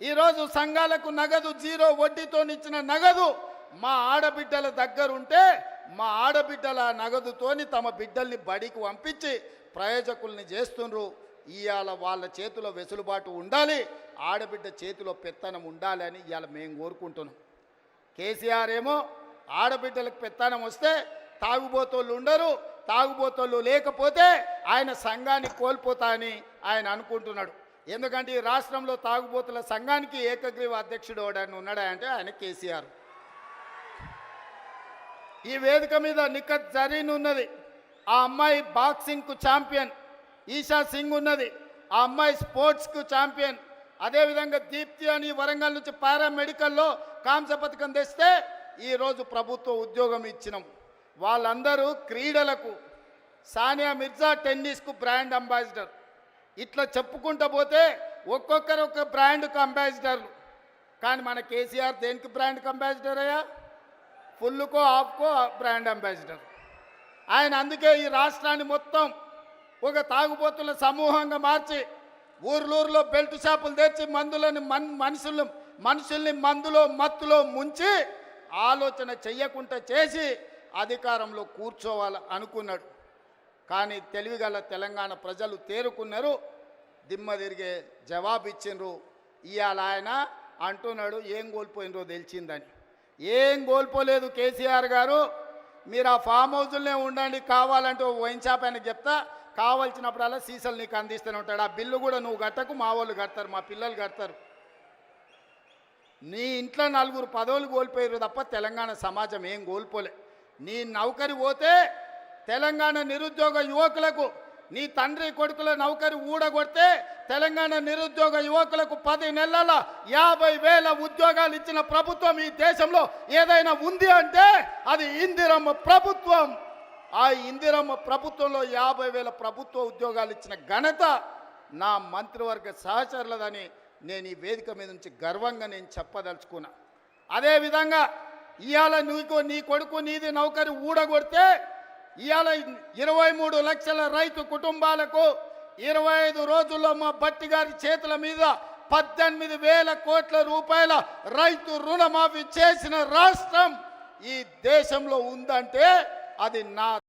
ఈరోజు సంఘాలకు నగదు జీరో వడ్డీతో ఇచ్చిన నగదు మా ఆడబిడ్డల దగ్గరుంటే మా ఆడబిడ్డల నగదుతోని తమ బిడ్డల్ని బడికి పంపించి ప్రయోజకుల్ని చేస్తుండ్రు. ఇవాళ వాళ్ళ చేతిలో వెసులుబాటు ఉండాలి ఆడబిడ్డ చేతిలో పెత్తనం ఉండాలి అని ఇవాళ మేము కోరుకుంటున్నాం. కేసీఆర్ ఏమో ఆడబిడ్డలకు పెత్తనం వస్తే తాగుబోతోళ్ళు ఉండరు తాగుబోతోళ్ళు లేకపోతే ఆయన సంఘాన్ని కోల్పోతా అని ఆయన అనుకుంటున్నాడు. ఎందుకంటే ఈ రాష్ట్రంలో తాగుబోతుల సంఘానికి ఏకగ్రీవ అధ్యక్షుడు ఎవడని ఉన్నాడా అంటే ఆయన కేసీఆర్. ఈ వేదిక మీద నిఖత్ జరీన్ ఉన్నది ఆ అమ్మాయి బాక్సింగ్కు ఛాంపియన్ ఈషా సింగ్ ఉన్నది ఆ అమ్మాయి స్పోర్ట్స్కు ఛాంపియన్. అదేవిధంగా దీప్తి అని వరంగల్ నుంచి పారామెడికల్లో కాంస్య పథకం తెస్తే ఈరోజు ప్రభుత్వ ఉద్యోగం ఇచ్చినాం. వాళ్ళందరూ క్రీడలకు సానియా మిర్జా టెన్నిస్కు బ్రాండ్ అంబాసిడర్. ఇట్లా చెప్పుకుంటూ పోతే ఒక్కొక్కరు ఒక బ్రాండ్ అంబాసిడర్లు కానీ మన కేసీఆర్ దేనికి బ్రాండ్కి అంబాసిడర్ అయ్యా? ఫుల్కో ఆఫ్కో బ్రాండ్ అంబాసిడర్ ఆయన అందుకే ఈ రాష్ట్రాన్ని మొత్తం ఒక తాగుబోతుల సమూహంగా మార్చి ఊర్లూరులో బెల్ట్ షాపులు తెచ్చి మందులని మన్ మనుషులు మనుషుల్ని మందులో మత్తులో ముంచి ఆలోచన చెయ్యకుండా చేసి అధికారంలో కూర్చోవాలి అనుకున్నాడు. కానీ తెలివిగల తెలంగాణ ప్రజలు తేరుకున్నారు. దిమ్మ తిరిగే జవాబు ఇచ్చిండ్రు. ఇవాళ ఆయన అంటున్నాడు ఏం కోల్పోయినరో తెలిసిందని. ఏం కోల్పోలేదు కేసీఆర్ గారు. మీరు ఆ ఫామ్ హౌజుల్నే ఉండండి కావాలంటే ఓ వైన్ షాప్ చెప్తా. కావాల్సినప్పుడల్లా సీసలు నీకు అందిస్తూనే ఉంటాడు. ఆ బిల్లు కూడా నువ్వు కట్టకు మా వాళ్ళు కడతారు మా పిల్లలు కడతారు. నీ ఇంట్లో నలుగురు పదవులు కోల్పోయారు తప్ప తెలంగాణ సమాజం ఏం కోల్పోలే. నీ నౌకరి పోతే తెలంగాణ నిరుద్యోగ యువకులకు నీ తండ్రి కొడుకుల నౌకరి ఊడగొడితే తెలంగాణ నిరుద్యోగ యువకులకు పది నెలల యాభై వేల ఉద్యోగాలు ఇచ్చిన ప్రభుత్వం ఈ దేశంలో ఏదైనా ఉంది అంటే అది ఇందిరమ్మ ప్రభుత్వం. ఆ ఇందిరమ్మ ప్రభుత్వంలో యాభై వేల ప్రభుత్వ ఉద్యోగాలు ఇచ్చిన ఘనత నా మంత్రివర్గ సహచరులదని నేను ఈ వేదిక మీద నుంచి గర్వంగా నేను చెప్పదలుచుకున్నా. అదేవిధంగా ఇవాళ నీకు నీ కొడుకు నీది నౌకరి ఊడగొడితే ఇవాళ ఇరవై మూడు లక్షల రైతు కుటుంబాలకు ఇరవై ఐదు రోజుల్లో మా భట్టి గారి చేతుల మీద పద్దెనిమిది వేల కోట్ల రూపాయల రైతు రుణమాఫీ చేసిన రాష్ట్రం ఈ దేశంలో ఉందంటే అది నా